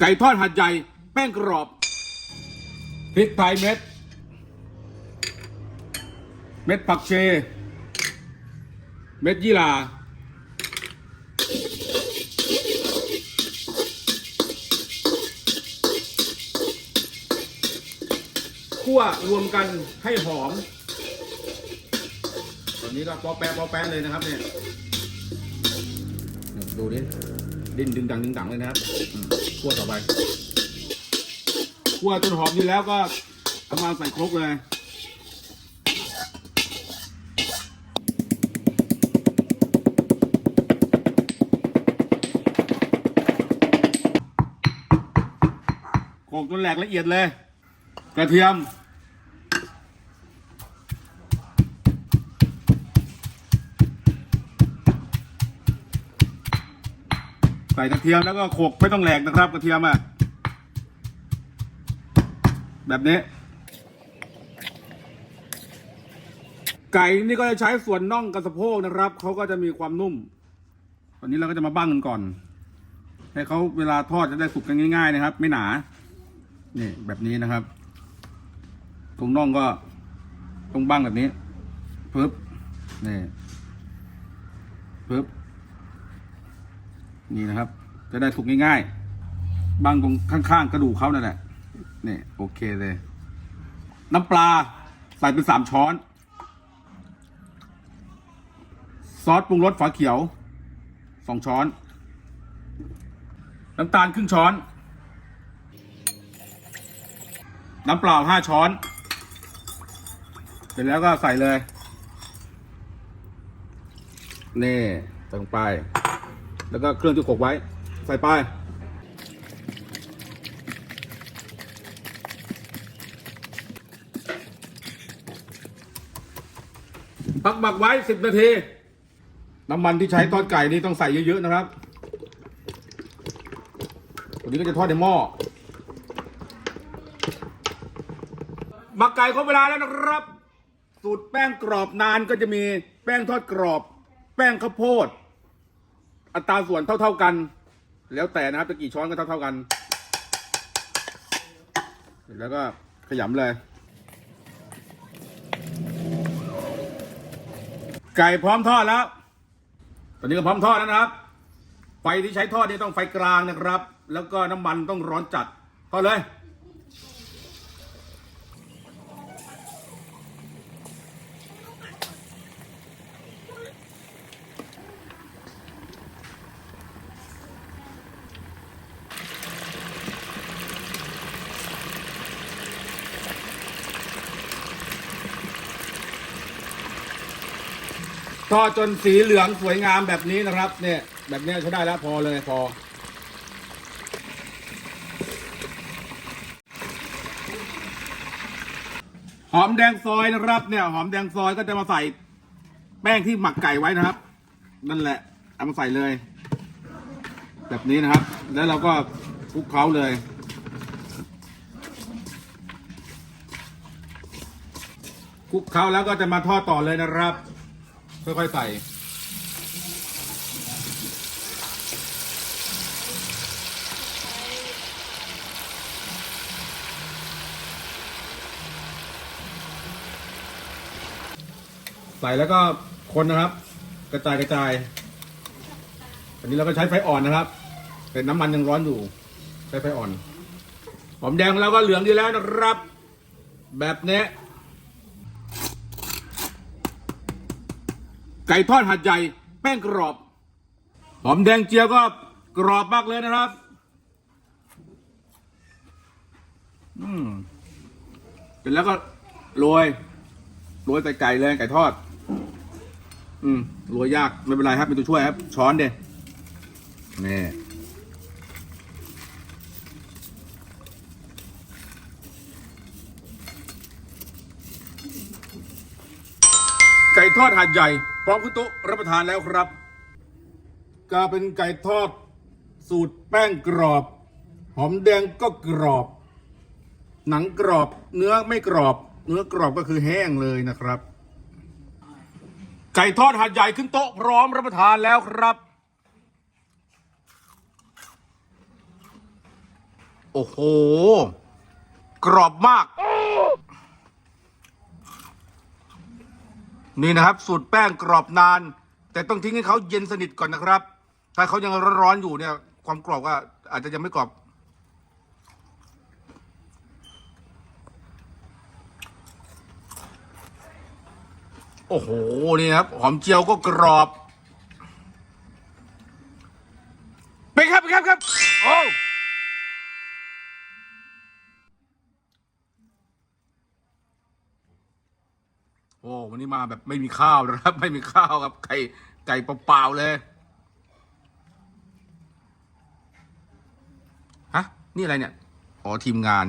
ไก่ทอดหัดใหญ่แป้งกรอบพริกไทยเม็ด เม็ดผักเช เม็ดยี่หร่าคั่วรวมกันให้หอม ตอนนี้ก็ปอแปะปอแปะเลยนะครับเนี่ยนี่ดูดิ ดิ้นดึงดังดึงดังเลยนะครับคั่วต่อไปคั่วจนหอมดีแล้วก็เอามาใส่ครกเลยโขกจนแหลกละเอียดเลย กระเทียม ใส่กระเทียมแล้วก็โขกไม่ต้องแหลกนะครับกระเทียมอะแบบนี้ ไก่นี่ก็จะใช้ส่วนน่องกับสะโพกนะครับเขาก็จะมีความนุ่ม ตอนนี้เราก็จะมาบ้างกันก่อน ให้เขาเวลาทอดจะได้สุกกันง่าย ๆ นะครับ ไม่หนานี่แบบนี้นะครับตรงน่องก็ต้องบ้างแบบนี้ปึ๊บนี่ปึ๊บ นี่นะครับ จะได้สุกง่ายๆบ้างตรงข้างๆกระดูกเขานั่นแหละนี่โอเคเลย น้ำปลาใส่เป็นสามช้อน ซอสปรุงรสฝาเขียวสองช้อน น้ำตาลครึ่งช้อน น้ำเปล่าห้าช้อน เสร็จแล้วก็ใส่เลย นี่ใส่ลงไป แล้วก็เครื่องที่โขกไว้ ใส่ไปปักหมักไว้สิบนาที น้ำมันที่ใช้ทอดไก่นี่ต้องใส่เยอะ ๆ นะครับวันนี้ก็จะทอดในหม้อหมักไก่ครบเวลาแล้วนะครับ สูตรแป้งกรอบนานก็จะมีแป้งทอดกรอบ แป้งข้าวโพด อัตราส่วนเท่า ๆกัน แล้วแต่นะครับจะกี่ช้อนก็เท่า ๆกัน แล้วก็ขยำเลย ไก่พร้อมทอดแล้ว ตอนนี้ก็พร้อมทอดแล้วนะครับ ไฟที่ใช้ทอดนี่ต้องไฟกลางนะครับ แล้วก็น้ำมันต้องร้อนจัดทอดเลย ทอดจนสีเหลืองสวยงามแบบนี้นะครับ เนี่ย แบบนี้ใช้ได้แล้วพอเลยพอ หอมแดงซอยนะครับ เนี่ย หอมแดงซอยก็จะมาใส่ แป้งที่หมักไก่ไว้นะครับ นั่นแหละเอามาใส่เลย แบบนี้นะครับ แล้วเราก็คลุกเคล้าเลยคลุกเคล้าแล้วก็จะมาทอดต่อเลยนะครับ ค่อยๆใส่ ใส่แล้วก็คนนะครับ กระจายกระจาย อันนี้เราก็ใช้ไฟอ่อนนะครับแต่น้ำมันยังร้อนอยู่ ใช้ไฟอ่อน หอมแดงของเราก็เหลืองดีแล้วนะครับ แบบนี้ ไก่ทอดหัดใหญ่แป้งกรอบหอมแดงเจียวก็กรอบมากเลยนะครับ อืมเสร็จแล้วก็โรยโรยใส่ไก่เลยไก่ทอด อืมโรยยากไม่เป็นไรครับเป็นตัวช่วยครับ ช้อนเด็นี่ ทอดหัดใหญ่พร้อมขึ้นโต๊รับประทานแล้วครับก็เป็นไก่ทอดสูตรแป้งกรอบ หอมแดงก็กรอบ หนังกรอบเนื้อไม่กรอบ เนื้อกรอบก็คือแห้งเลยนะครับ ไก่ทอดหัดใหญ่ขึ้นโต๊ะพร้อมรับประทานแล้วครับ โอ้โห กรอบมาก นี่นะครับสูตรแป้งกรอบนาน แต่ต้องทิ้งให้เขาเย็นสนิทก่อนนะครับ ถ้าเขายังร้อนๆอยู่เนี่ย ความกรอบก็อาจจะยังไม่กรอบโอ้โห นี่ครับ หอมเจียวก็กรอบเป็นครับเป็นครับครับ โอ้ วันนี้มาแบบไม่มีข้าวนะครับ ไม่มีข้าวครับ ไก่ไก่เปล่าๆเลยฮะนี่อะไรเนี่ยอ๋อทีมงาน